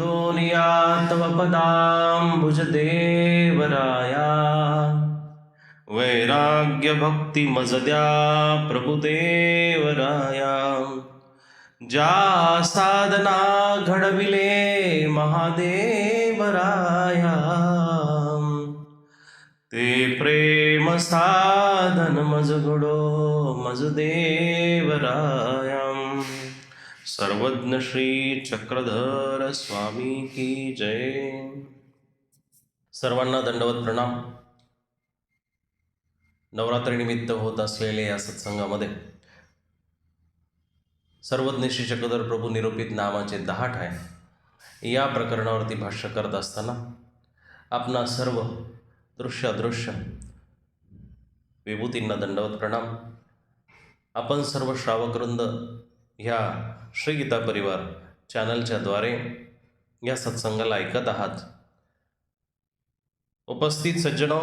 मुदोनिया तव पदाम्बुजदेवराया वैराग्यभक्तिमजद्या प्रभुदेवराया। ज्या साधना घडविले महादेवराया ते प्रेम साधन मज घडो मज देवराया सर्वज्ञ श्री चक्रधर स्वामी की जय। सर्वांना दंडवत प्रणाम. नवरात्रीनिमित्त होत असलेल्या या सत्संगामध्ये सर्वज्ञ श्री चक्रधर प्रभू निरूपित नामाचे दहा ठाय या प्रकरणावरती भाष्य करत असताना आपणा सर्व दृश्य अदृश्य विभूतींना दंडवत प्रणाम. आपण सर्व श्रावकवृंद ह्या श्री गीता परिवार चॅनलच्या द्वारे या सत्संगाला ऐकत आहात. उपस्थित सज्जनो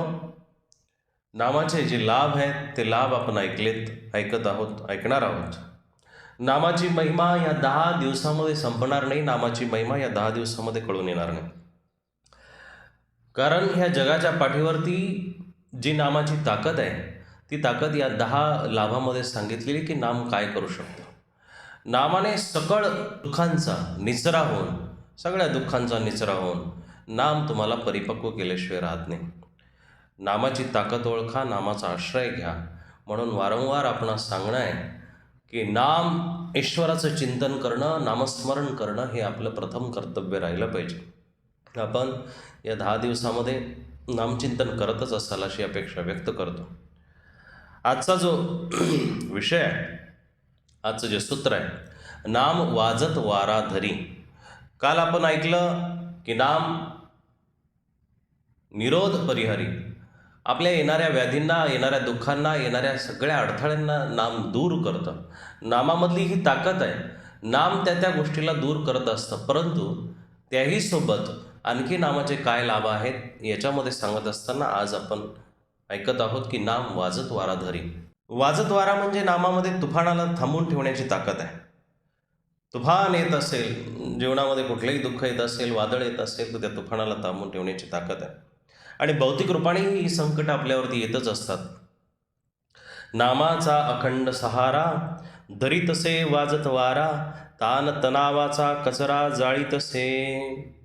नामाचे जे लाभ आहेत ते लाभ आपण ऐकलेत ऐकत आहोत ऐकणार आहोत. नामाची महिमा या दहा दिवसामध्ये संपणार नाही नामाची महिमा या दहा दिवसामध्ये कळून येणार नाही. कारण ह्या जगाच्या पाठीवरती जी नामाची ताकद आहे ती ताकद या दहा लाभामध्ये सांगितलेली की नाम काय करू शकतं. नामाने सकळ दुःखांचा निचरा होऊन सगळ्या दुःखांचा निचरा होऊन नाम तुम्हाला परिपक्व केल्याशिवाय राहत नाही. नामाची ताकद ओळखा नामाचा आश्रय घ्या. म्हणून वारंवार आपणास सांगणं आहे की नाम ईश्वराचं चिंतन करणं नामस्मरण करणं हे आपलं प्रथम कर्तव्य राहिलं पाहिजे. आपण या दहा दिवसामध्ये नामचिंतन करतच असाल अशी अपेक्षा व्यक्त करतो. आजचा जो विषय आहे आजचं जे सूत्र आहे नाम वाजत वारा धरी. काल आपण ऐकलं की नाम निरोध परिहरी. आपल्या येणाऱ्या व्याधींना येणाऱ्या दुःखांना येणाऱ्या सगळ्या अडथळ्यांना नाम दूर करतं. नामामधली ही ताकद आहे. नाम त्या त्या गोष्टीला दूर करत असतं परंतु त्याही सोबत आणखी नामाचे काय लाभ आहेत याच्यामध्ये सांगत असताना आज आपण ऐकत आहोत की नाम वाजत वारा धरी. वाजत वारा म्हणजे नामामध्ये तुफानाला थांबून ठेवण्याची ताकद आहे. तुफान येत असेल जीवनामध्ये कुठलंही दुःख येत असेल वादळ येत असेल तर त्या तुफानाला थांबून ठेवण्याची ताकद आहे. आणि भौतिक रूपाने ही संकटं आपल्यावरती येतच असतात. नामाचा अखंड सहारा धरीतसे वाजत वारा तान तणावाचा कचरा जाळीतसे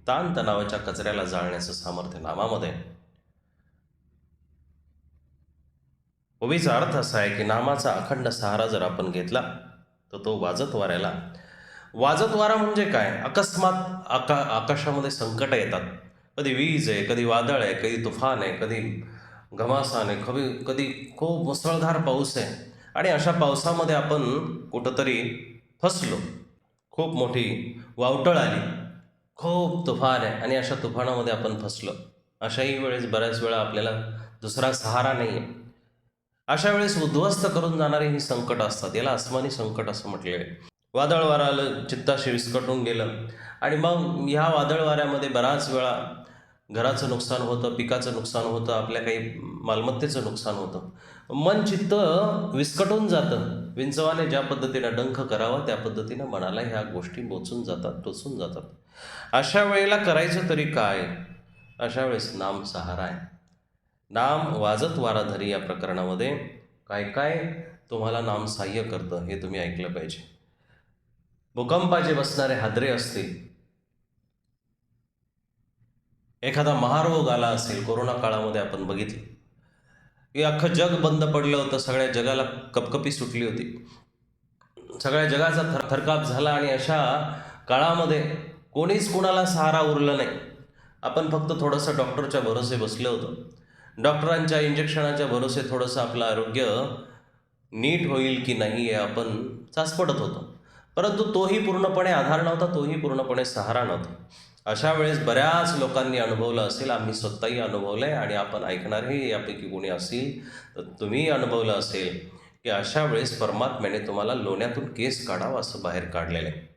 ताण तणावाच्या कचऱ्याला जाळण्याचं सामर्थ्य नामामध्ये ओवीचा अर्थ असा आहे की नामाचा अखंड सहारा जर आपण घेतला तर तो वाजत वाऱ्याला वाजत वारा म्हणजे काय? अकस्मात आका आकाशामध्ये संकट येतात. कधी वीज आहे कधी वादळ आहे कधी तुफान आहे कधी घमासान आहे कधी कधी खूप मुसळधार पाऊस आहे. आणि अशा पावसामध्ये आपण कुठंतरी फसलो. खूप मोठी वावटळ आली. खूप तुफान आहे आणि अशा तुफानामध्ये आपण फसलो. अशाही वेळेस बऱ्याच वेळा आपल्याला दुसरा सहारा नाही आहे अशा वेळेस उद्ध्वस्त करून जाणारे ही संकट असतात. याला आसमानी संकट असं म्हटले आहे. वादळ वारा आलं चित्ताशी विस्कटून गेलं. आणि मग ह्या वादळ वाऱ्यामध्ये बराच वेळा घराचं नुकसान होतं पिकाचं नुकसान होतं आपल्या काही मालमत्तेचं नुकसान होतं. मन चित्त विस्कटून जातं. विंचवाने ज्या पद्धतीनं डंख करावा त्या पद्धतीनं मनाला ह्या गोष्टी बोचून जातात टोचून जातात. अशा वेळेला करायचं तरी काय? अशा वेळेस नाम सहारा आहे. नाम वाजत वाराधरी या प्रकरणामध्ये काय काय तुम्हाला नाम सहाय्य करतं हे तुम्ही ऐकलं पाहिजे. भूकंपाचे बसणारे हादरे असतील. एखादा महारोग आला असेल कोरोना काळामध्ये आपण बघितलं. की अख्खं जग बंद पडलं होतं सगळ्या जगाला कपकपी सुटली होती. सगळ्या जगाचा थर थरकाप झाला आणि अशा काळामध्ये कोणीच कुणाला सहारा उरलं नाही. आपण फक्त थोडंसं डॉक्टरच्या भरोसे बसलो होतं. डॉक्टरांच्या इंजेक्शनाच्या भरोसे थोडंसं आपलं आरोग्य नीट होईल की नाही हे आपण चाचपडत होतो. परंतु तोही पूर्णपणे आधार नव्हता तोही पूर्णपणे सहारा नव्हता. अशा वेळेस बऱ्याच लोकांनी अनुभवलं असेल आम्ही स्वतःही अनुभवलं आहे आणि आपण ऐकणारही यापैकी कोणी असेल तर तुम्ही अनुभवलं असेल की अशा वेळेस परमात्म्याने तुम्हाला लोण्यातून केस काढावं असं बाहेर काढलेलं आहे.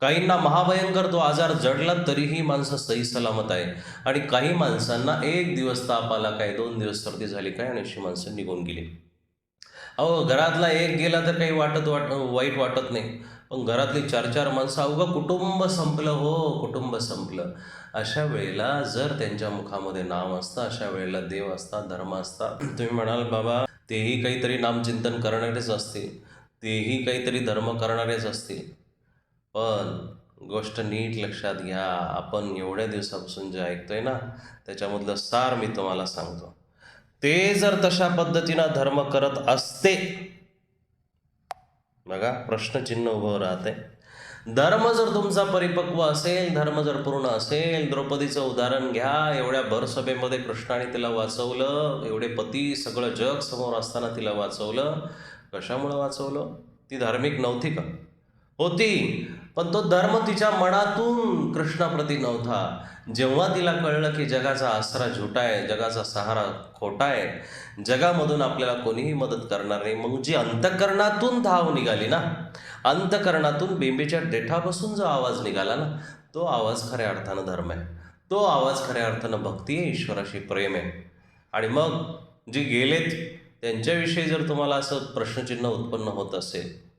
काहींना महाभयंकर तो आजार जडला तरीही माणसं सही सलामत आहे. आणि काही माणसांना एक दिवस ताप आला काय दोन दिवस सर्दी झाली काय आणि अशी माणसं निघून गेली. अहो घरातला एक गेला तर काही वाटत वाट वाईट वाटत नाही. पण घरातली चार चार माणसं अवघं कुटुंब संपलं हो कुटुंब संपलं. अशा वेळेला जर त्यांच्या मुखामध्ये नाम असतं अशा वेळेला देव असतात धर्म असतात. तुम्ही म्हणाल बाबा तेही काहीतरी नामचिंतन करणारेच असतील. तेही काहीतरी धर्म करणारेच असतील. पण गोष्ट नीट लक्षात घ्या. आपण एवढ्या दिवसापासून जे ऐकतोय ना त्याच्यामधलं सार मी तुम्हाला सांगतो. ते जर तशा पद्धतीनं धर्म करत असते बघा प्रश्नचिन्ह उभं राहते धर्म जर तुमचा परिपक्व असेल धर्म जर पूर्ण असेल द्रौपदीचं उदाहरण घ्या. एवढ्या भरसभेमध्ये कृष्णाने तिला वाचवलं एवढे पती सगळं जग समोर असताना तिला वाचवलं. कशामुळं वाचवलं? ती धार्मिक नव्हती का? होती. पण तो धर्म तिच्या मनातून कृष्णाप्रती नव्हता. जेव्हा तिला कळलं की जगाचा आसरा झुटा आहे जगाचा सहारा खोटा आहे जगामधून आपल्याला कोणीही मदत करणार नाही. मग जी अंतकरणातून धाव निघाली ना अंतकरणातून बेंबीच्या देठापासून जो आवाज निघाला ना तो आवाज खऱ्या अर्थानं धर्म आहे. तो आवाज खऱ्या अर्थानं भक्ती आहे ईश्वराशी प्रेम आहे. आणि मग जे गेलेत त्यांच्याविषयी जर तुम्हाला असं प्रश्नचिन्ह उत्पन्न होत असेल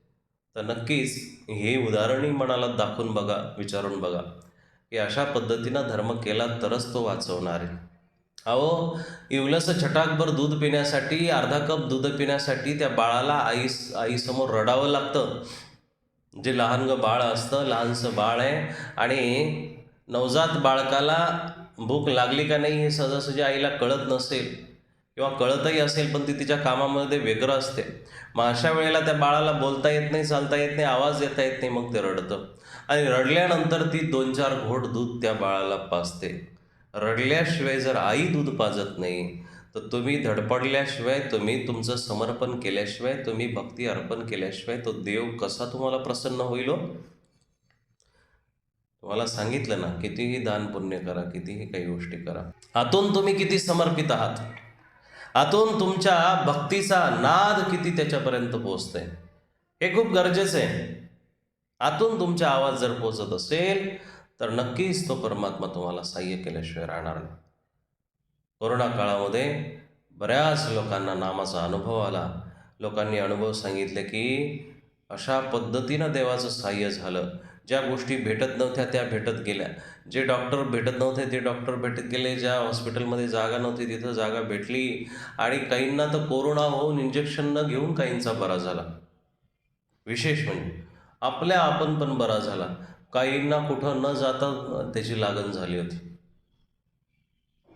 तर नक्कीच हे उदाहरणही मनाला दाखवून बघा विचारून बघा. की अशा पद्धतीनं धर्म केला तरच तो वाचवणार आहे. अहो इवलंसं छटाकभर दूध पिण्यासाठी अर्धा कप दूध पिण्यासाठी त्या बाळाला आई आईसमोर रडावं लागतं. जे लहान ग बाळ असतं लहानसं बाळ आहे आणि नवजात बाळकाला भूक लागली का नाही हे सहजासहजी आईला कळत नसेल. किंवा कळतही असेल पण ती तिच्या कामामध्ये वेगळं असते. मग अशा वेळेला त्या बाळाला बोलता येत नाही चालता येत नाही आवाज देता येत नाही मग ते रडतं. आणि रडल्यानंतर ती दोन चार घोट दूध त्या बाळाला पाजते. रडल्याशिवाय जर आई दूध पाजत नाही तर तुम्ही धडपडल्याशिवाय तुम्ही तुमचं समर्पण केल्याशिवाय तुम्ही भक्ती अर्पण केल्याशिवाय तो देव कसा तुम्हाला प्रसन्न होईल हो? तुम्हाला सांगितलं ना कितीही दान पुण्य करा कितीही काही गोष्टी करा. आतून तुम्ही किती समर्पित आहात? आतून तुमच्या भक्तीचा नाद किती त्याच्यापर्यंत पोचते हे खूप गरजेचं आहे. आतून तुमचा आवाज जर पोचत असेल तर नक्कीच तो परमात्मा तुम्हाला सहाय्य केल्याशिवाय राहणार नाही. कोरोना काळामध्ये बऱ्याच लोकांना नामाचा अनुभव आला. लोकांनी अनुभव सांगितले की अशा पद्धतीनं देवाचं सहाय्य झालं. ज्या गोष्टी भेटत नव्हत्या त्या भेटत गेल्या. जे डॉक्टर भेटत नव्हते ते डॉक्टर भेटत गेले. ज्या हॉस्पिटलमध्ये जागा नव्हती तिथं जागा भेटली. आणि काहींना तर कोरोना होऊन इंजेक्शन न घेऊन काहींचा बरा झाला. विशेष म्हणजे आपल्या आपण पण बरा झाला. काहींना कुठं न जाता त्याची लागण झाली होती.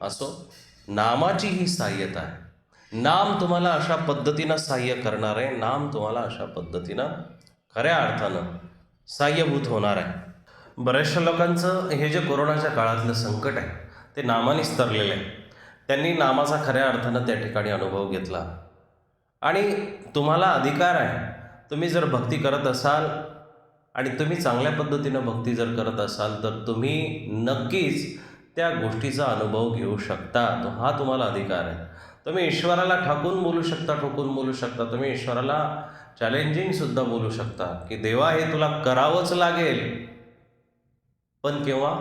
असो नामाची ही सहाय्यता आहे. नाम तुम्हाला अशा पद्धतीनं सहाय्य करणार आहे. नाम तुम्हाला अशा पद्धतीनं खऱ्या अर्थानं सहाय्यभूत होणार आहे. बऱ्याचशा लोकांचं हे जे कोरोनाच्या काळातलं संकट आहे ते नामाने स्तरलेलं आहे. त्यांनी नामाचा खऱ्या अर्थानं त्या ठिकाणी अनुभव घेतला. आणि तुम्हाला अधिकार आहे तुम्ही जर भक्ती करत असाल आणि तुम्ही चांगल्या पद्धतीनं भक्ती जर करत असाल तर तुम्ही नक्कीच त्या गोष्टीचा अनुभव घेऊ शकता. तो हा तुम्हाला अधिकार आहे. तुम्ही ईश्वराला ठाकून बोलू शकता ठोकून बोलू शकता. तुम्ही ईश्वराला चॅलेंजिंगसुद्धा बोलू शकता की देवा हे तुला करावंच लागेल. पण केव्हा?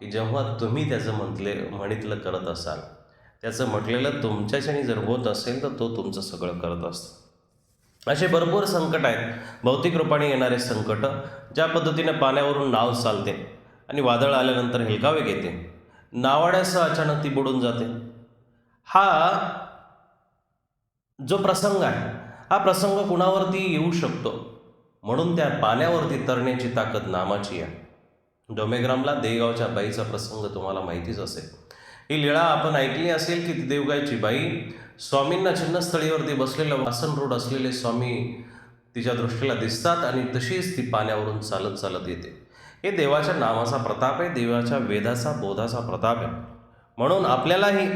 की जेव्हा तुम्ही त्याचं म्हटले म्हणितलं करत असाल. त्याचं म्हटलेलं तुमच्याच्याने जर होत असेल तर तो तुमचं सगळं करत असतो. असे भरपूर संकट आहेत. भौतिक रूपाने येणारे संकट ज्या पद्धतीने पाण्यावरून नाव चालते आणि वादळ आल्यानंतर हेलकावे घेते. नावाड्यासह अचानक ती बुडून जाते. हा जो प्रसंग आहे हा प्रसंग कुणावरती येऊ शकतो? म्हणून त्या पाण्यावरती तरण्याची ताकद नामाची आहे. डोमेग्रामला देगावच्या बाईचा प्रसंग तुम्हाला माहितीच असेल. ही लीळा आपण ऐकली असेल की ती देवगायची बाई स्वामींना चिन्हस्थळीवरती बसलेलं वासन रोड असलेले स्वामी तिच्या दृष्टीला दिसतात आणि तशीच ती पाण्यावरून चालत चालत येते. हे देवाच्या नामाचा प्रताप आहे देवाच्या वेदाचा बोधाचा प्रताप आहे. म्हणून आपल्यालाही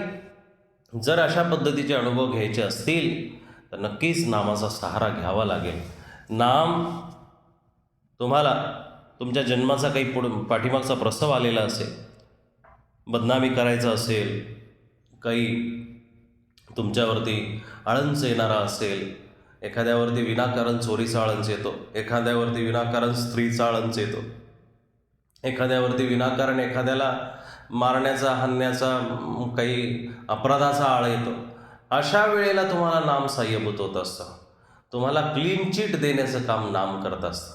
जर अशा पद्धतीचे अनुभव घ्यायचे असतील तर नक्कीच नामाचा सहारा घ्यावा लागेल. नाम तुम्हाला तुमच्या जन्माचा काही पुढं पाठीमागचा प्रसव आलेला असेल बदनामी करायचं असेल काही तुमच्यावरती आळंच येणारा असेल एखाद्यावरती विनाकारण चोरीचा आळंच येतो एखाद्यावरती विनाकारण स्त्रीचा आळंच येतो एखाद्यावरती विनाकारण एखाद्याला मारण्याचा हाणण्याचा काही अपराधाचा आळ येतो अशा वेळेला तुम्हाला नाम सहाय्यभूत होत असतं. तुम्हाला क्लीन चिट देण्याचं काम नाम करत असतं.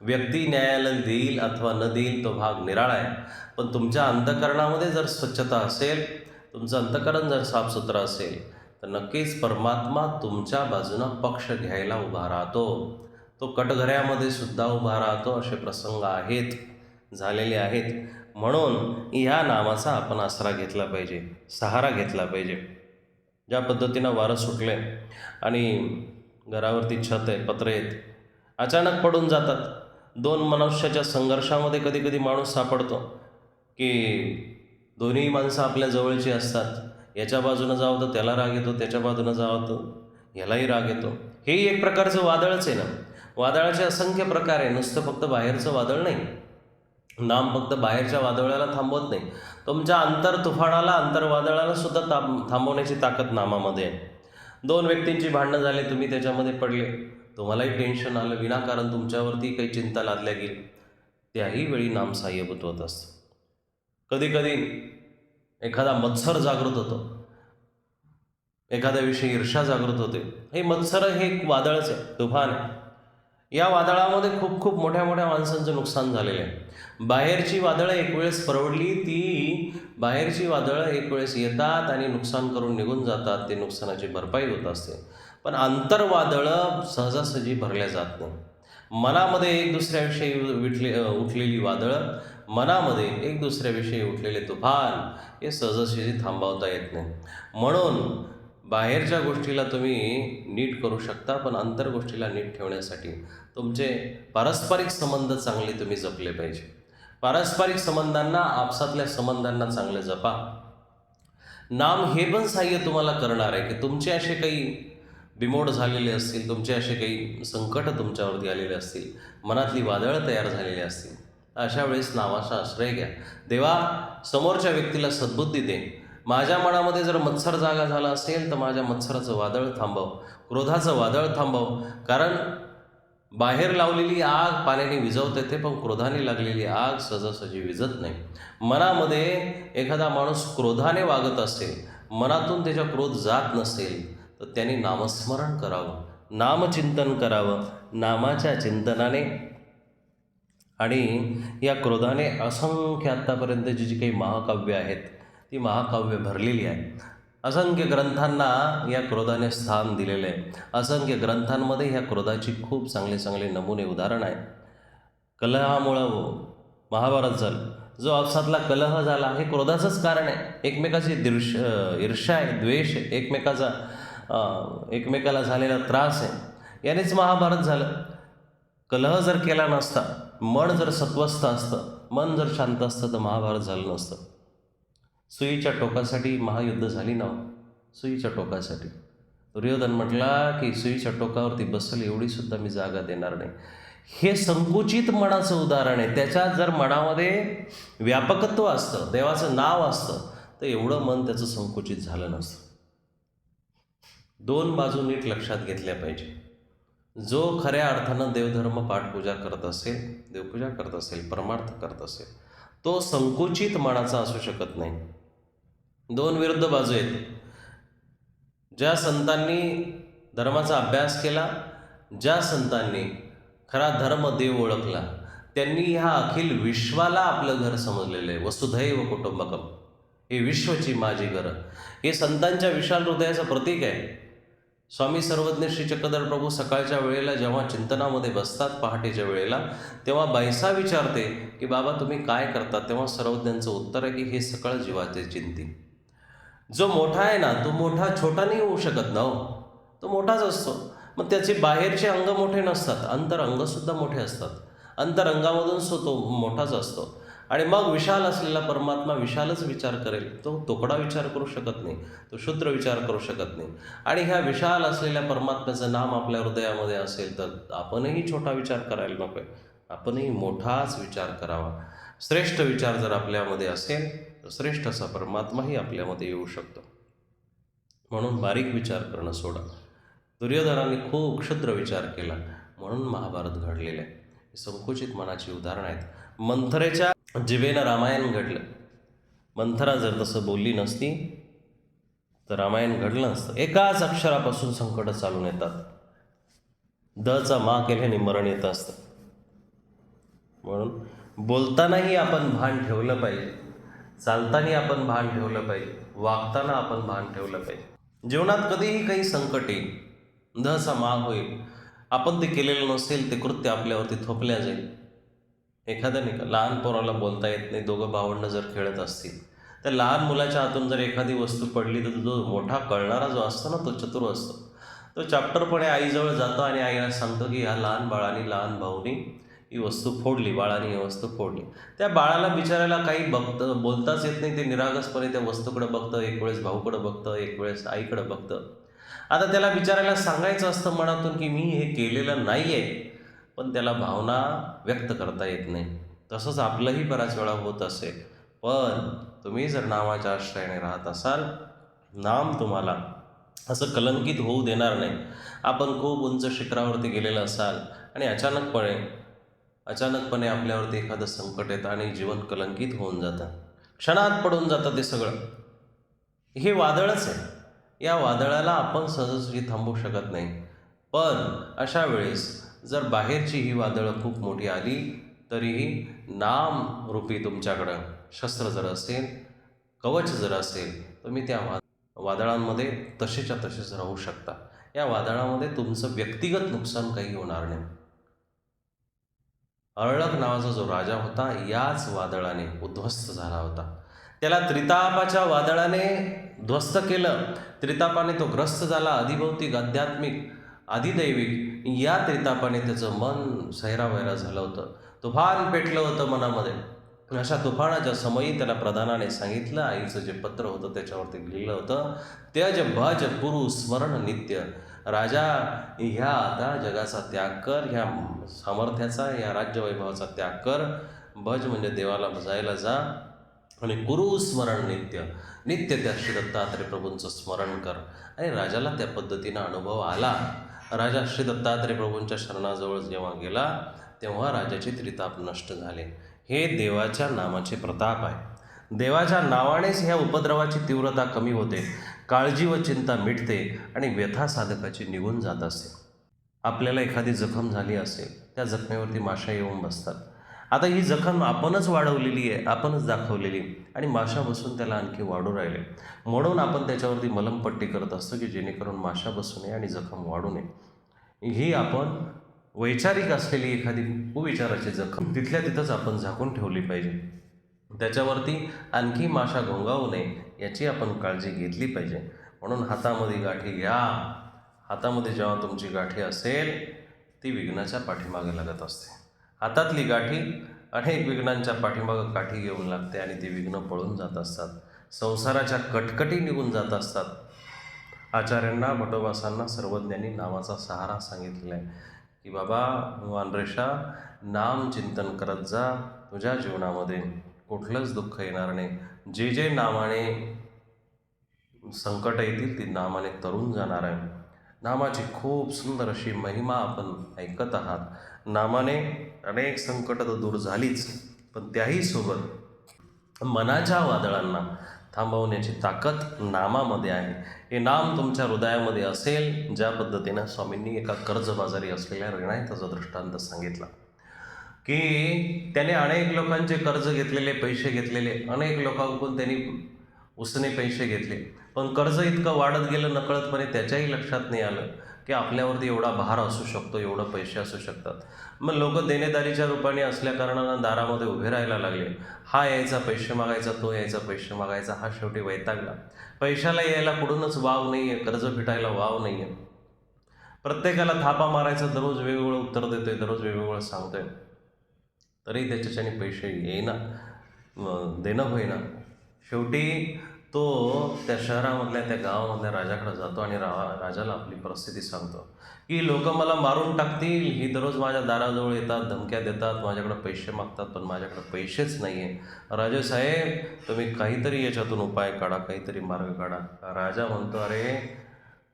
व्यक्ती न्यायालय देईल अथवा न देईल तो भाग निराळा आहे. पण तुमच्या अंतकरणामध्ये जर स्वच्छता असेल तुमचं अंतकरण जर साफसुथरं असेल तर नक्कीच परमात्मा तुमच्या बाजूनं पक्ष घ्यायला उभा राहतो. तो कटघऱ्यामध्ये सुद्धा उभा राहतो असे प्रसंग आहेत झालेले आहेत. म्हणून ह्या नामाचा आपण आसरा घेतला पाहिजे सहारा घेतला पाहिजे. ज्या पद्धतीनं वारं सुटले आणि घरावरती छत आहे पत्रे आहेत अचानक पडून जातात. दोन मनुष्याच्या संघर्षामध्ये कधी कधी माणूस सापडतो की दोन्ही माणसं आपल्या जवळची असतात. याच्या बाजूनं जावं तर त्याला राग येतो त्याच्या बाजूनं जावं तर यालाही राग येतो. हेही एक प्रकारचं वादळच आहे ना. वादळाचे असंख्य प्रकार आहे. नुसतं फक्त बाहेरचं वादळ नाही. नाम फक्त बाहेरच्या वादळाला थांबवत नाही. तुमच्या अंतर तुफानाला अंतर सुद्धा थांब थांबवण्याची ताकद नामामध्ये आहे. दोन व्यक्तींची भांडणं झाले तुम्ही त्याच्यामध्ये पडले. तुम्हालाही टेन्शन आलं विनाकारण तुमच्यावरती काही चिंता लादल्या गेली. त्याही वेळी नाम सहाय्यभूत होत असतं. कधीकधी एखादा मत्सर जागृत होतो. एखाद्याविषयी ईर्षा जागृत होते. हे मत्सर हे एक वादळच आहे तुफान आहे. या वादळामध्ये खूप खूप मोठ्या मोठ्या माणसांचं नुकसान झालेलं आहे. बाहेरची वादळं एक वेळेस परवडली ती बाहेरची वादळं एक वेळेस येतात आणि नुकसान करून निघून जातात ते नुकसानाची भरपाई होत असते. पण आंतरवादळं सहजासहजी भरल्या जात नाही. मनामध्ये एक दुसऱ्याविषयी विठले उठलेली वादळं मनामध्ये एक दुसऱ्याविषयी उठलेले तुफान हे सहजासहजी थांबवता येत नाही. म्हणून बाहेरच्या गोष्टीला तुम्ही नीट करू शकता पण अंतर गोष्टीला नीट ठेवण्यासाठी तुमचे पारस्परिक संबंध चांगले तुम्ही जपले पाहिजे. पारस्परिक संबंधांना आपसातल्या संबंधांना चांगले जपा. नाम हे पण सहाय्य तुम्हाला करणार आहे की तुमचे असे काही बिमोड झालेले असतील तुमचे असे काही संकट तुमच्यावरती आलेले असतील मनातली वादळं तयार झालेली असतील अशा वेळेस नावाचा आश्रय घ्या. देवा समोरच्या व्यक्तीला सद्बुद्धी दे. माझ्या मनामध्ये जर मत्सर जागा झाला असेल तर माझ्या मत्सराचं वादळ थांबव. क्रोधाचं वादळ थांबव. कारण बाहेर लावलेली आग पाण्याने विझवता येते पण क्रोधाने लागलेली आग सहजासहजी विझत नाही. मनामध्ये एखादा माणूस क्रोधाने वागत असेल मनातून त्याच्या क्रोध जात नसेल तर त्याने नामस्मरण करावं नामचिंतन करावं नामाच्या चिंतनाने. आणि या क्रोधाने असंख्य आत्तापर्यंतची जी काही महाकाव्य आहेत ती महाकाव्य भरलेली आहेत. असंख्य ग्रंथांना या क्रोधाने स्थान दिलेलं आहे असंख्य ग्रंथांमध्ये ह्या क्रोधाची खूप चांगले चांगले नमुने उदाहरण आहे कलहामुळं हो, महाभारत झालं. जो आपसातला कलह झाला हे क्रोधाचंच कारण आहे. एकमेकाची दृश ईर्षा आहे द्वेष आहे. एकमेकाचा एकमेकाला झालेला त्रास आहे. यानेच महाभारत झालं. कलह जर केला नसता मन जर सत्वस्थ असतं मन जर शांत असतं तर महाभारत झालं नसतं. सुईच्या टोकासाठी महायुद्ध झाली ना हो. सुईच्या टोकासाठी. दुर्योधन म्हटला की सुईच्या टोकावरती बसल एवढीसुद्धा मी जागा देणार नाही. हे संकुचित मनाचं उदाहरण आहे. त्याच्या जर मनामध्ये व्यापकत्व असतं देवाचं नाव असतं तर एवढं मन त्याचं संकुचित झालं नसतं. दोन बाजू नीट लक्षात घेतल्या पाहिजे. जो खऱ्या अर्थानं देवधर्म पाठपूजा करत असेल देवपूजा करत असेल परमार्थ करत असेल तो संकुचित मनाचा असू शकत नाही. दोन विरुद्ध बाजू आहेत. ज्या संतांनी धर्माचा अभ्यास केला ज्या संतांनी खरा धर्म देव ओळखला त्यांनी ह्या अखिल विश्वाला आपलं घर समजलेलं आहे. वसुधैव कुटुंबकम. हे विश्वची माझी घरं. हे संतांच्या विशाल हृदयाचं प्रतीक आहे. स्वामी सर्वज्ञ श्री चक्रधर प्रभू सकाळच्या वेळेला जेव्हा चिंतनामध्ये बसतात पहाटेच्या वेळेला तेव्हा बैसा विचारते की बाबा तुम्ही काय करता? तेव्हा सर्वज्ञांचं उत्तर आहे की हे सकळ जीवाचे चिंती. जो मोठा आहे ना तो मोठा छोटा नाही होऊ शकत ना हो. तो मोठाच असतो. मग त्याचे बाहेरचे अंग मोठे नसतात. अंतर अंगसुद्धा मोठे असतात. अंतरंगामधून सो तो मोठाच असतो. आणि मग विशाल असलेला परमात्मा विशालच विचार करेल. तो तोकडा विचार करू शकत नाही. तो शूद्र विचार करू शकत नाही. आणि ह्या विशाल असलेल्या परमात्म्याचं नाम आपल्या हृदयामध्ये असेल तर आपणही छोटा विचार करायला नको. आपणही मोठाच विचार करावा. श्रेष्ठ विचार जर आपल्यामध्ये असेल श्रेष्ठ असा परमात्माही आपल्यामध्ये येऊ शकतो. म्हणून बारीक विचार करणं सोडा. दुर्योधनाने खूप क्षुद्र विचार केला. म्हणून महाभारत घडलेलं आहे. हे संकुचित मनाची उदाहरणं आहेत. मंथरेच्या जिभेनं रामायण घडलं. मंथरा जर तसं बोलली नसती तर रामायण घडलं नसतं. एकाच अक्षरापासून संकटं चालून येतात. दचा मा केल्याने मरण येत असतं. म्हणून बोलतानाही आपण भान ठेवलं पाहिजे. चालताना आपण भान ठेवलं पाहिजे वागताना आपण भान ठेवलं पाहिजे. जीवनात कधीही काही संकट येईल दहसा माग होईल आपण ते केलेलं नसेल ते कृत्य आपल्यावरती थोपल्या जाईल. एखाद्या नाही का लहान पोराला बोलता येत नाही दोघं भावंडं जर खेळत असतील तर लहान मुलाच्या हातून जर एखादी वस्तू पडली तर जो मोठा कळणारा जो असतो ना तो चतुर असतो. तो चॅप्टरपणे आईजवळ जातो आणि आईला सांगतो की ह्या लहान बाळाने लहान भाऊनी ही वस्तू फोडली बाळाने ही वस्तू फोडली. त्या बाळाला बिचारायला काही बघतं बोलताच येत नाही ते निरागसपणे त्या वस्तूकडे बघतं एक वेळेस भाऊकडं बघतं एक वेळेस आईकडं बघतं. आता त्याला बिचारायला सांगायचं असतं मनातून की मी हे केलेलं नाही आहे पण त्याला भावना व्यक्त करता येत नाही. तसंच आपलंही बऱ्याच वेळा होत असेल. पण तुम्ही जर नामाच्या आश्रयाने राहत असाल नाम तुम्हाला असं कलंकित होऊ देणार नाही. आपण खूप उंच शिखरावरती गेलेलं असाल आणि अचानकपणे अचानकपणे आपल्यावरती एखादं संकट येतं आणि जीवन कलंकित होऊन जातं. क्षणात पडून जातं ते सगळं. हे वादळच आहे. या वादळाला आपण सहजसहजी थांबवू शकत नाही. पण अशा वेळेस जर बाहेरची ही वादळं खूप मोठी आली तरीही नाम रूपी तुमच्याकडं शस्त्र जर असेल कवच जर असेल तुम्ही त्या वा वादळांमध्ये तसेच्या तसेच राहू शकता. या वादळामध्ये तुमचं व्यक्तिगत नुकसान काही होणार नाही. अरळक नावाचा जो राजा होता याच वादळाने उद्ध्वस्त झाला होता. त्याला त्रितापाच्या वादळाने ध्वस्त केलं. त्रितापाने तो ग्रस्त झाला. अधिभौतिक आध्यात्मिक आदिदैविक या त्रितापाने त्याचं मन सैरावैरा झालं होतं. तुफान पेटलं होतं मनामध्ये. अशा तुफानाच्या समयी त्याला प्रधानाने सांगितलं आईचं जे पत्र होतं त्याच्यावरती लिहिलं होतं त्यज भज पुरु स्मरण नित्य. राजा ह्या आता जगाचा त्याग कर ह्या सामर्थ्याचा या राज्यवैभवाचा त्याग कर. भज म्हणजे देवाला भजायला जा आणि गुरुस्मरण नित्य नित्य त्या श्री दत्तात्रय प्रभूंचं स्मरण कर. आणि राजाला त्या पद्धतीनं अनुभव आला. राजा श्री दत्तात्रय प्रभूंच्या शरणाजवळ जेव्हा गेला तेव्हा राजाचे त्रिताप नष्ट झाले. हे देवाच्या नामाचे प्रताप आहे. देवाच्या नावानेच ह्या उपद्रवाची तीव्रता कमी होते. काळजी व चिंता मिटते आणि व्यथा साधकाची निघून जात असते आपल्याला एखादी जखम झाली असेल त्या जखमेवरती माशा येऊन बसतात. आता ही जखम आपणच वाढवलेली आहे आपणच दाखवलेली आणि माशा बसून त्याला आणखी वाढू राहिले. म्हणून आपण त्याच्यावरती मलमपट्टी करत असतो की जेणेकरून माशा बसू नये आणि जखम वाढू नये. ही आपण वैचारिक असलेली एखादी कुविचाराची जखम तिथल्या तिथंच आपण झाकून ठेवली पाहिजे. त्याच्यावरती आणखी माशा घोंगावू नये याची आपण काळजी घेतली पाहिजे. म्हणून हातामध्ये गाठी घ्या. हातामध्ये जेव्हा तुमची गाठी असेल ती विघ्नाच्या पाठीमागे लागत असते. हातातली गाठी अनेक विघ्नांच्या पाठीमागं काठी घेऊन लागते आणि ती विघ्न पळून जात असतात. संसाराच्या कटकटी निघून जात असतात. आचार्यांना भटोबासांना सर्वज्ञांनी नावाचा सहारा सांगितलेला आहे की बाबा वानरेषा नाम चिंतन करत जा. तुझ्या जीवनामध्ये कुठलंच दुःख येणार नाही. जे जे नामाने संकट येतील ती नामाने तरुण जाणार आहे. नामाची खूप सुंदर अशी महिमा आपण ऐकत आहात. नामाने अनेक संकट तर दूर झालीच पण त्याही सोबत मनाच्या वादळांना थांबवण्याची ताकद नामामध्ये आहे. हे नाम तुमच्या हृदयामध्ये असेल ज्या पद्धतीनं स्वामींनी एका कर्जबाजारी असलेल्या रिणायताचा दृष्टांत सांगितला. की त्याने अनेक लोकांचे कर्ज घेतलेले पैसे घेतलेले. अनेक लोकांकडून त्यांनी उसने पैसे घेतले. पण कर्ज इतकं वाढत गेलं नकळतपणे त्याच्याही लक्षात नाही आलं की आपल्यावरती एवढा भार असू शकतो एवढं पैसे असू शकतात. मग लोक देणेदारीच्या रूपाने असल्या कारणानं दारामध्ये उभे राहायला लागले. हा यायचा पैसे मागायचा तो यायचा पैसे मागायचा हा शेवटी वैतागला पैशाला यायला कुठूनच वाव नाही आहे कर्ज फिटायला वाव नाही आहे प्रत्येकाला थापा मारायचा दररोज वेगवेगळं उत्तर देतोय दररोज वेगवेगळं सांगतोय. तरी त्याच्याच्याने पैसे येईना देणं होईना. शेवटी तो त्या शहरामधल्या त्या गावामधल्या राजाकडे जातो आणि रा राजाला आपली परिस्थिती सांगतो. की लोक मला मारून टाकतील ही दररोज माझ्या दाराजवळ येतात धमक्या देतात माझ्याकडे पैसे मागतात पण माझ्याकडे पैसेच नाही आहे राजेसाहेब तुम्ही काहीतरी याच्यातून उपाय काढा काहीतरी मार्ग काढा. राजा म्हणतो अरे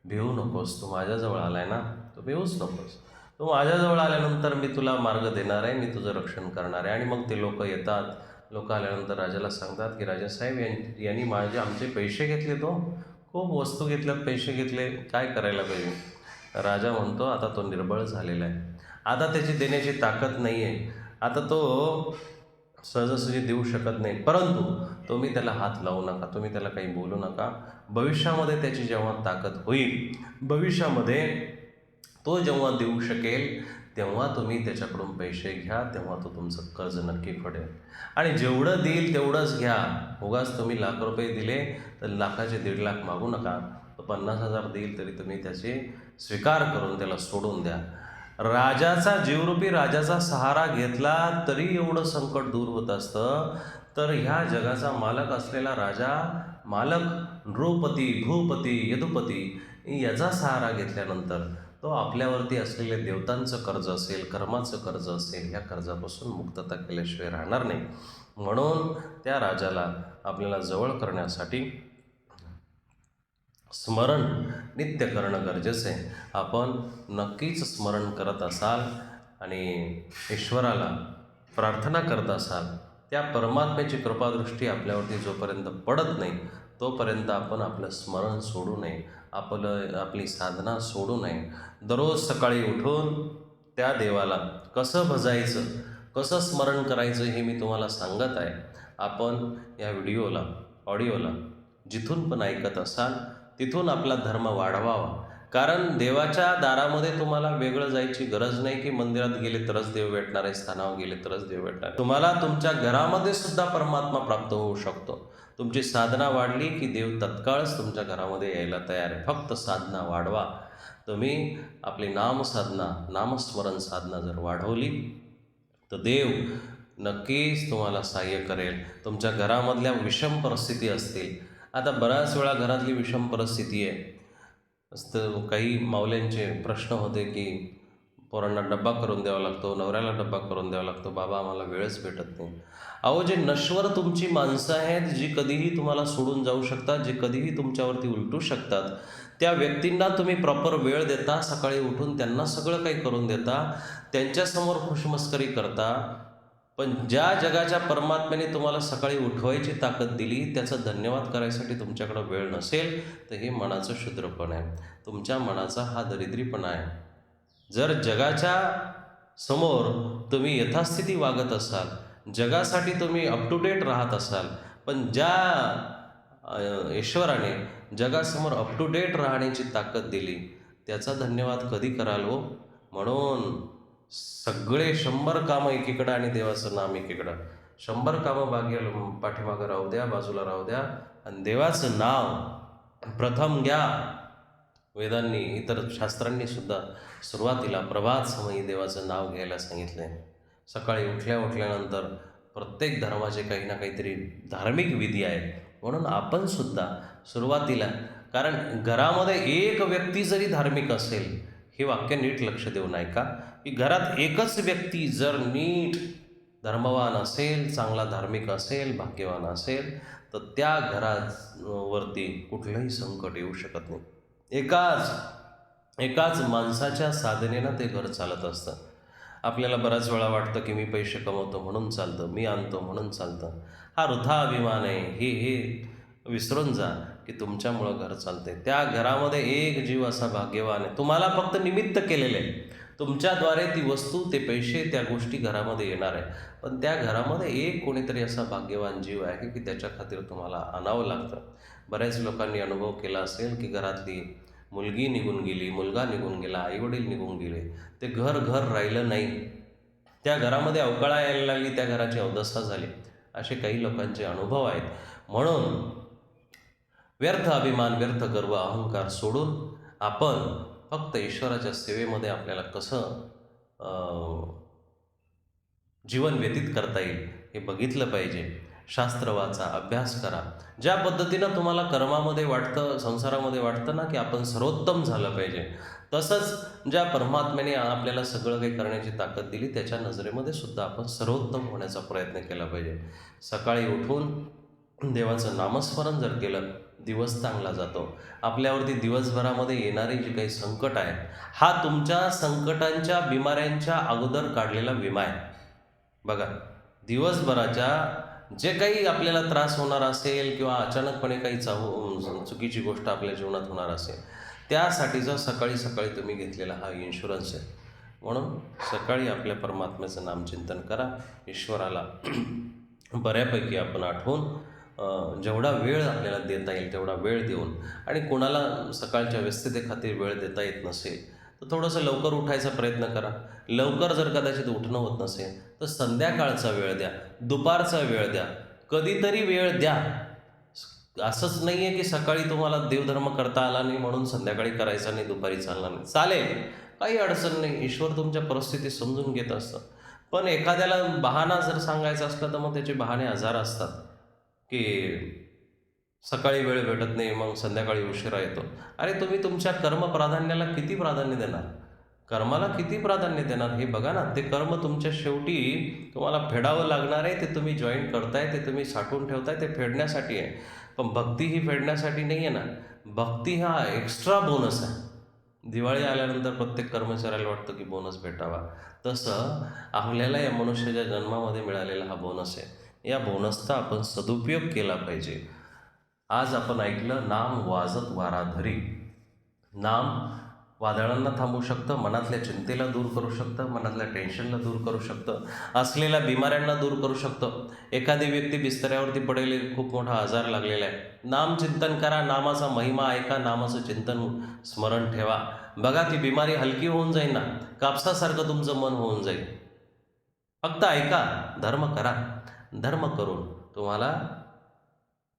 भिवू नकोस तू माझ्याजवळ आलाय ना तू भिवूच नकोस. तू माझ्याजवळ आल्यानंतर मी तुला मार्ग देणार आहे मी तुझं रक्षण करणार आहे. आणि मग ते लोक येतात. लोक आल्यानंतर राजाला सांगतात की राजासाहेब यां यांनी माझे आमचे पैसे घेतले तो. खूप वस्तू घेतल्यात पैसे घेतले. काय करायला पाहिजे? राजा म्हणतो आता तो निर्बळ झालेला आहे. आता त्याची देण्याची ताकद नाही आहे आता तो सहजासहजी देऊ शकत नाही. परंतु तुम्ही त्याला हात लावू नका. तुम्ही त्याला काही बोलू नका. भविष्यामध्ये त्याची जेव्हा ताकद होईल भविष्यामध्ये तो जेव्हा देऊ शकेल तेव्हा तुम्ही त्याच्याकडून पैसे घ्या तेव्हा तो तुमचं कर्ज नक्की फेडेल आणि जेवढं देईल तेवढंच घ्या. उगाच तुम्ही लाख रुपये दिले तर लाखाचे दीड लाख मागू नका. तो पन्नास हजार देईल तरी तुम्ही त्याचे स्वीकार करून त्याला सोडून द्या. राजाचा जीवरूपी राजाचा सहारा घेतला तरी एवढं संकट दूर होत असतं. तर ह्या जगाचा मालक असलेला राजा मालक नृपती भूपती यदुपती याचा सहारा घेतल्यानंतर तो आपल्यावरती असलेले देवतांचं कर्ज असेल कर्माचं कर्ज असेल ह्या कर्जापासून मुक्तता केल्याशिवाय राहणार नाही. म्हणून त्या राजाला आपल्याला जवळ करण्यासाठी स्मरण नित्य करणं गरजेचं आहे. आपण नक्कीच स्मरण करत असाल आणि ईश्वराला प्रार्थना करत असाल त्या परमात्म्याची कृपादृष्टी आपल्यावरती जोपर्यंत पडत नाही तोपर्यंत आपण आपलं स्मरण सोडू नये. आपलं आपली साधना सोडू नये. दररोज सकाळी उठून त्या देवाला कसं भजायचं कसं स्मरण करायचं हे मी तुम्हाला सांगत आहे. आपण या व्हिडिओला ऑडिओला जिथून पण ऐकत असाल तिथून आपला धर्म वाढवावा. कारण देवाच्या दारामध्ये तुम्हाला वेगळं जायची गरज नाही की मंदिरात गेले तरच देव भेटणार आहे स्थानावर गेले तरच देव भेटणार तुम्हाला तुमच्या घरामध्ये सुद्धा परमात्मा प्राप्त होऊ शकतो. तुमची साधना वाढली की देव तत्काळच तुमच्या घरामध्ये यायला तयार आहे. फक्त साधना वाढवा. तुम्ही आपली नामसाधना नामस्मरण साधना जर वाढवली तर देव नक्कीच तुम्हाला सहाय्य करेल. तुमच्या घरामधल्या विषम परिस्थिती असतील. आता बऱ्याच वेळा घरातली विषम परिस्थिती आहे. तर काही माऊल्यांचे प्रश्न होते की पोरांना डब्बा करून द्यावा लागतो नवऱ्याला डब्बा करून द्यावा लागतो बाबा आम्हाला वेळच भेटत नाही. अहो जे नश्वर तुमची माणसं आहेत जी कधीही तुम्हाला सोडून जाऊ शकतात जे कधीही तुमच्यावरती उलटू शकतात त्या व्यक्तींना तुम्ही प्रॉपर वेळ देता सकाळी उठून त्यांना सगळं काही करून देता त्यांच्यासमोर खुशमस्करी करता पण ज्या जगाच्या परमात्म्याने तुम्हाला सकाळी उठवायची ताकद दिली त्याचा धन्यवाद करायसाठी तुमच्याकडं वेळ नसेल तर हे मनाचं शुद्रपण आहे. तुमच्या मनाचा हा दरिद्रीपणा आहे. जर जगाच्या समोर तुम्ही यथास्थिती वागत असाल जगासाठी तुम्ही अप टू डेट राहत असाल पण ज्या ईश्वराने जगासमोर अप टू डेट राहण्याची ताकद दिली त्याचा धन्यवाद कधी कराल हो? म्हणून सगळे शंभर कामं एकीकडं आणि देवाचं नाम एकीकडं. शंभर कामं बागे पाठीमागं राहू द्या बाजूला राहू द्या आणि देवाचं नाव प्रथम घ्या. वेदांनी इतर शास्त्रांनी सुद्धा सुरुवातीला प्रभात समयी देवाचं नाव घ्यायला सांगितलं. आहे सकाळी उठल्या उठल्यानंतर प्रत्येक धर्माचे काही ना काहीतरी धार्मिक विधी आहेत. म्हणून आपण सुद्धा सुरुवातीला कारण घरामध्ये एक व्यक्ती जरी धार्मिक असेल हे वाक्य नीट लक्ष देऊन ऐका की घरात एकच व्यक्ती जर नीट धर्मवान असेल चांगला धार्मिक असेल भाग्यवान असेल तर त्या घरावरती कुठलंही संकट येऊ शकत नाही. एकाच एकाच माणसाच्या साधनेनं ते घर चालत असतं. आपल्याला बऱ्याच वेळा वाटतं की मी पैसे कमवतो म्हणून चालतं मी आणतो म्हणून चालतं. हा वृथा अभिमान आहे हे हे विसरून जा की तुमच्यामुळं घर चालते त्या घरामध्ये एक जीव असा भाग्यवान आहे. तुम्हाला फक्त निमित्त केलेलं आहे. तुमच्याद्वारे ती वस्तू ते पैसे त्या गोष्टी घरामध्ये येणार आहे. पण त्या घरामध्ये एक कोणीतरी असा भाग्यवान जीव आहे की त्याच्या खातीर तुम्हाला आणावं लागतं. बऱ्याच लोकांनी अनुभव केला असेल की घरातली मुलगी निघून गेली मुलगा निघून गेला आईवडील निघून गेले ते घर घर राहिलं नाही. त्या घरामध्ये अवकाळा यायला लागली त्या घराची अवदशा झाली. असे काही लोकांचे अनुभव आहेत. म्हणून व्यर्थ अभिमान व्यर्थ गर्व अहंकार सोडून आपण फक्त ईश्वराच्या सेवेमध्ये आपल्याला कसं जीवन व्यतीत करता येईल हे बघितलं पाहिजे. शास्त्र वाचा अभ्यास करा. ज्या पद्धतीनं तुम्हाला कर्मामध्ये वाटतं संसारामध्ये वाटतं ना की आपण सर्वोत्तम झालं पाहिजे. तसंच ज्या परमात्म्याने आपल्याला सगळं काही करण्याची ताकद दिली त्याच्या नजरेमध्ये सुद्धा आपण सर्वोत्तम होण्याचा प्रयत्न केला पाहिजे. सकाळी उठून देवाचं नामस्मरण जर केलं दिवस चांगला जातो. आपल्यावरती दिवसभरामध्ये येणारी जी काही संकट आहे हा तुमच्या संकटांच्या बिमाऱ्यांच्या अगोदर काढलेला विमा आहे. बघा दिवसभराच्या जे काही आपल्याला त्रास होणार असेल किंवा अचानकपणे काही चाहू चुकीची गोष्ट आपल्या जीवनात होणार असेल त्यासाठीचा सकाळी सकाळी तुम्ही घेतलेला हा इन्शुरन्स आहे. म्हणून सकाळी आपल्या परमात्म्याचं नामचिंतन करा. ईश्वराला बऱ्यापैकी आपण आठवून जेवढा वेळ आपल्याला देता येईल तेवढा वेळ देऊन आणि कोणाला सकाळच्या व्यस्ततेखातीर वेळ देता येत नसेल तर थोडंसं लवकर उठायचा प्रयत्न करा. लवकर जर कदाचित उठणं होत नसेल तर संध्याकाळचा वेळ द्या दुपारचा वेळ द्या कधीतरी वेळ द्या. असंच नाही आहे की सकाळी तुम्हाला देवधर्म करता आला नाही म्हणून संध्याकाळी करायचा नाही दुपारी चालला नाही. चालेल काही अडचण नाही ईश्वर तुमच्या परिस्थिती समजून घेत असतं. पण एखाद्याला बहाणा जर सांगायचा असला तर मग त्याचे बहाणे हजार असतात. की सकाळी वेळ भेटत नाही मग संध्याकाळी उशिरा येतो. अरे तुम्ही तुमच्या कर्म प्राधान्याला किती प्राधान्य देणार? कर्माला किती प्राधान्य देणार? हे बघा ना ते कर्म तुमच्या शेवटी तुम्हाला फेडावं लागणार आहे ते तुम्ही जॉईन करताय ते तुम्ही साठवून ठेवताय ते फेडण्यासाठी आहे. पण भक्ती ही फेडण्यासाठी नाही आहे ना. भक्ती हा एक्स्ट्रा बोनस आहे. दिवाळी आल्यानंतर प्रत्येक कर्मचाऱ्याला वाटतं की बोनस भेटावा. तसं आपल्याला या मनुष्याच्या जन्मामध्ये मिळालेला हा बोनस आहे. या बोनसचा आपण सदुपयोग केला पाहिजे. आज आपण ऐकलं नाम वाजत वाराधरी नाम वादळांना थांबवू शकतं मनातल्या चिंतेला दूर करू शकतं मनातल्या टेन्शनला दूर करू शकतं असलेल्या बिमाऱ्यांना दूर करू शकतं. एखादी व्यक्ती बिस्तऱ्यावरती पडेल खूप मोठा आजार लागलेला आहे. नाम चिंतन करा नामाचा महिमा ऐका नामाचं चिंतन स्मरण ठेवा. बघा ती बिमारी हलकी होऊन जाईल ना कापसासारखं तुमचं मन होऊन जाईल. फक्त ऐका धर्म करा. धर्म करून तुम्हाला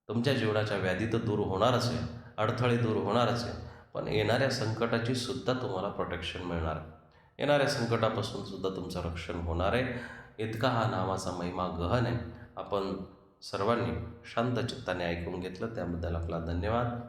तुमच्या जीवनाच्या व्याधी तर दूर होणारच आहे अडथळे दूर होणारच आहे पण येणाऱ्या संकटाची सुद्धा तुम्हाला प्रोटेक्शन मिळणार. येणाऱ्या संकटापासून सुद्धा तुमचं रक्षण होणार आहे. इतका हा नामाचा महिमा गहन आहे. आपण सर्वांनी शांत चित्ताने ऐकून घेतलं त्याबद्दल आपला धन्यवाद.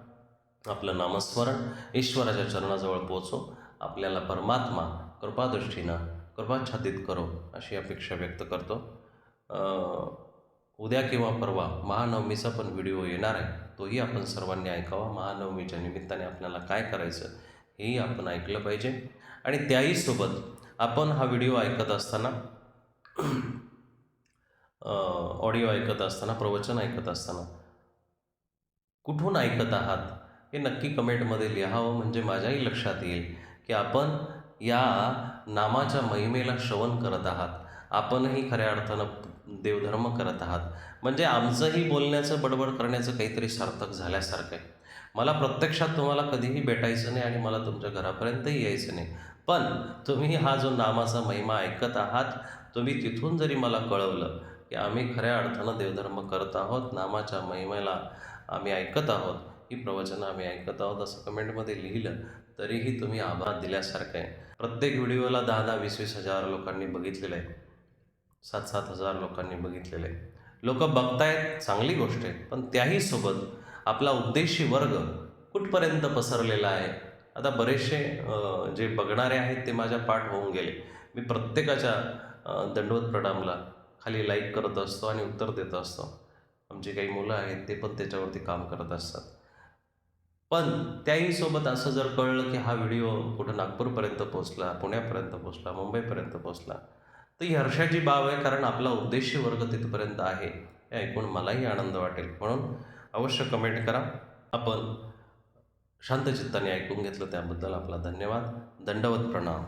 आपलं नामस्मरण ईश्वराच्या चरणाजवळ पोचो आपल्याला परमात्मा कृपादृष्टीनं कृपाच्छादित करो अशी अपेक्षा व्यक्त करतो. उद्या किंवा परवा महानवमीचा पण व्हिडिओ येणार आहे. तोही आपण सर्वांनी ऐकावा. महानवमीच्या निमित्ताने आपल्याला काय करायचं हेही आपण ऐकलं पाहिजे. आणि त्याही सोबत आपण हा व्हिडिओ ऐकत असताना ऑडिओ ऐकत असताना प्रवचन ऐकत असताना कुठून ऐकत आहात हे नक्की कमेंटमध्ये लिहावं म्हणजे माझ्याही लक्षात येईल की आपण या नामाच्या महिमेला श्रवण करत आहात. आपणही खऱ्या अर्थानं देवधर्म करत आहात. म्हणजे आमचंही बोलण्याचं बडबड करण्याचं काहीतरी सार्थक झाल्यासारखं आहे. मला प्रत्यक्षात तुम्हाला कधीही भेटायचं नाही आणि मला तुमच्या घरापर्यंतही यायचं नाही. पण तुम्ही हा जो नामाचा महिमा ऐकत आहात तुम्ही तिथून जरी मला कळवलं की आम्ही खऱ्या अर्थानं देवधर्म करत आहोत नामाच्या महिमेला आम्ही ऐकत आहोत ही प्रवचनं आम्ही ऐकत आहोत असं कमेंटमध्ये लिहिलं तरीही तुम्ही आभार दिल्यासारखं आहे. प्रत्येक व्हिडिओला दहा दहा वीस वीस हजार लोकांनी बघितलेलं आहे. सात सात हजार लोकांनी बघितलेले लोक बघतायत चांगली गोष्ट आहे पण त्याही सोबत आपला उद्देशी वर्ग कुठपर्यंत पसरलेला आहे? आता बरेचसे जे बघणारे आहेत ते माझ्या पाठ होऊन गेले. मी प्रत्येकाच्या दंडवत प्रणामला खाली लाईक करत असतो आणि उत्तर देत असतो. आमची काही मुलं आहेत ते पण त्याच्यावरती काम करत असतात. पण त्याही सोबत असं जर कळलं की हा व्हिडिओ कुठं नागपूरपर्यंत पोचला पुण्यापर्यंत पोचला मुंबईपर्यंत पोचला तर ही हर्षाची बाब आहे कारण आपला उद्देशी वर्ग तिथपर्यंत आहे. हे ऐकून मलाही आनंद वाटेल. म्हणून अवश्य कमेंट करा. आपण शांतचित्ताने ऐकून घेतलं त्याबद्दल आपला धन्यवाद. दंडवत प्रणाम.